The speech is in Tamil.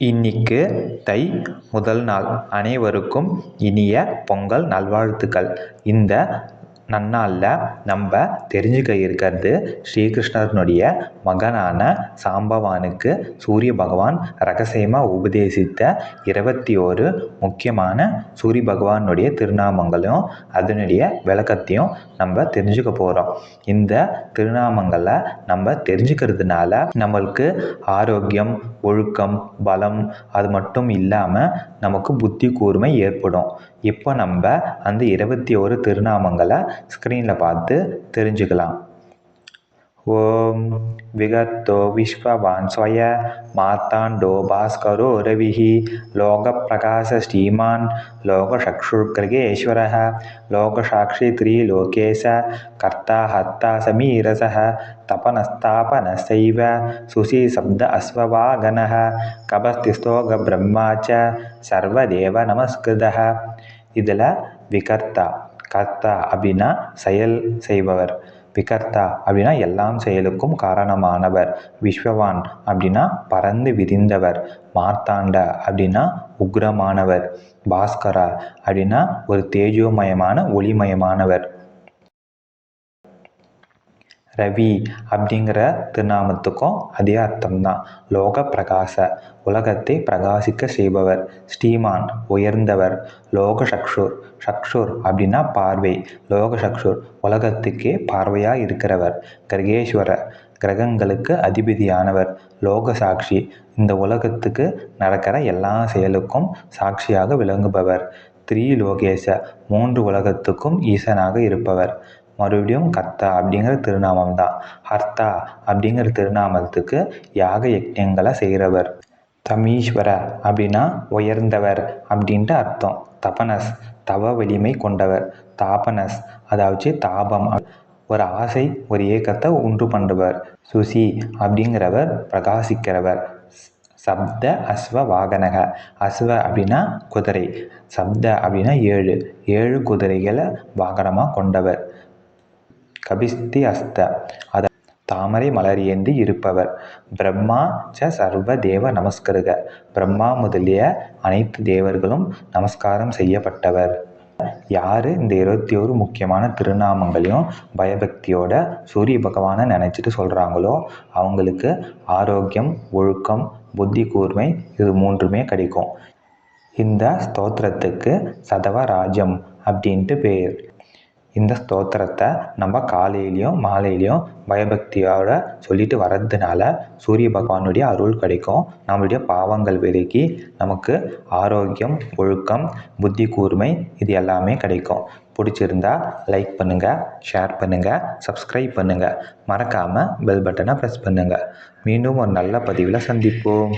இன்னிக்கு தை முதல் நாள். அனைவருக்கும் இனிய பொங்கல் நல்வாழ்த்துக்கள். இந்த நன்னாளில் நம்ம தெரிஞ்சுக்க இருக்கிறது ஸ்ரீகிருஷ்ணனுடைய மகனான சாம்பவானுக்கு சூரிய பகவான் ரகசியமாக உபதேசித்த இருபத்தி ஒரு முக்கியமான சூரிய பகவானுடைய திருநாமங்களும் அதனுடைய விளக்கத்தையும் நம்ம தெரிஞ்சுக்க போகிறோம் இந்த திருநாமங்களை நம்ம தெரிஞ்சுக்கிறதுனால நம்மளுக்கு ஆரோக்கியம் ஒழுக்கம் பலம் அது மட்டும் இல்லாமல் நமக்கு புத்தி கூர்மை ஏற்படும். இப்போ நம்ம அந்த இருபத்தி ஒரு திருநாமங்களை ஸ்க்ரீனில் பார்த்து தெரிஞ்சுக்கலாம் ஓம் விகத்தோ விஸ்வவான் ஸ்வய மாத்தாண்டோ பாஸ்கரோ ரவிः लोकप्रकाशश्रीमान् लोकचक्षुर्गृगेश्वरः लोकसाक्षी त्रिलोके स कर्ता हत्ता समीरसः तपनस्तापनश्चैव सुशीशब्द अश्ववागनः कपस्तिस्तोगब्रह्मा च सर्वदेव नमस्कृतः इदल विकर्ता கர்த்தா அப்படின்னா செயல் செய்பவர். விகர்த்தா அப்படின்னா எல்லாம் செயலுக்கும் காரணமானவர். விஸ்வவான் அப்படின்னா பறந்து விரிந்தவர். மார்த்தாண்ட அப்படின்னா உக்ரமானவர். பாஸ்கரா அப்படின்னா ஒரு தேஜோமயமான ஒளிமயமானவர். ரவி அப்படிங்கிற திருநாமத்துக்கும் அதே அர்த்தம்தான். லோக பிரகாச உலகத்தை பிரகாசிக்க செய்பவர் ஸ்ரீமான் உயர்ந்தவர் லோக சக்ஷுர். சக்ஷுர் அப்படின்னா பார்வை. லோக சக்ஷுர் உலகத்துக்கே பார்வையாக இருக்கிறவர். கிரகேஸ்வர கிரகங்களுக்கு அதிபதியானவர். லோக சாட்சி இந்த உலகத்துக்கு நடக்கிற எல்லா செயலுக்கும் சாட்சியாக விளங்குபவர். த்ரீலோகேச மூன்று உலகத்துக்கும் ஈசனாக இருப்பவர். மறுபடியும் கர்த்தா அப்படிங்கிற திருநாமம் தான் ஹர்த்தா அப்படிங்கிற திருநாமத்துக்கு யாக யஜ்யங்களை செய்கிறவர். தமீஸ்வர அப்படின்னா உயர்ந்தவர் அப்படின்ட்டு அர்த்தம். தபனஸ் தவ வலிமை கொண்டவர். தாபனஸ் அதாவது தாபம். ஒரு ஆசை ஒரு ஏக்கத்தை உண்டு பண்ணுவர் சுசி அப்படிங்கிறவர் பிரகாசிக்கிறவர். சப்த அஸ்வ வாகனக. அஸ்வ அப்படின்னா குதிரை. சப்த அப்படின்னா ஏழு. ஏழு குதிரைகளை வாகனமாக கொண்டவர். கபிஸ்தி அஸ்த அத தாமரை மலர் ஏந்தி இருப்பவர். பிரம்மா ச சர்வ தேவ நமஸ்கருக. பிரம்மா முதலிய அனைத்து தேவர்களும் நமஸ்காரம் செய்யப்பட்டவர். யார்? இந்த இருபத்தி ஒரு முக்கியமான திருநாமங்களையும் பயபக்தியோட சூரிய பகவானை நினச்சிட்டு சொல்கிறாங்களோ அவங்களுக்கு ஆரோக்கியம் ஒழுக்கம் புத்தி கூர்மை இது மூன்றுமே கிடைக்கும். இந்த ஸ்தோத்திரத்துக்கு சதவராஜம் அப்படின்ட்டு பேர். இந்த ஸ்தோத்திரத்தை நம்ம காலையிலையும் மாலையிலையும் பயபக்தியோட சொல்லிட்டு வர்றதுனால சூரிய பகவானுடைய அருள் கிடைக்கும். நம்மளுடைய பாவங்கள் விலகி நமக்கு ஆரோக்கியம் ஒழுக்கம் புத்தி கூர்மை இது எல்லாமே கிடைக்கும். பிடிச்சிருந்தா லைக் பண்ணுங்கள் ஷேர் பண்ணுங்கள் சப்ஸ்கிரைப் பண்ணுங்கள் மறக்காமல் பெல் பட்டனை ப்ரெஸ் பண்ணுங்கள் மீண்டும் ஒரு நல்ல பதிவில் சந்திப்போம்.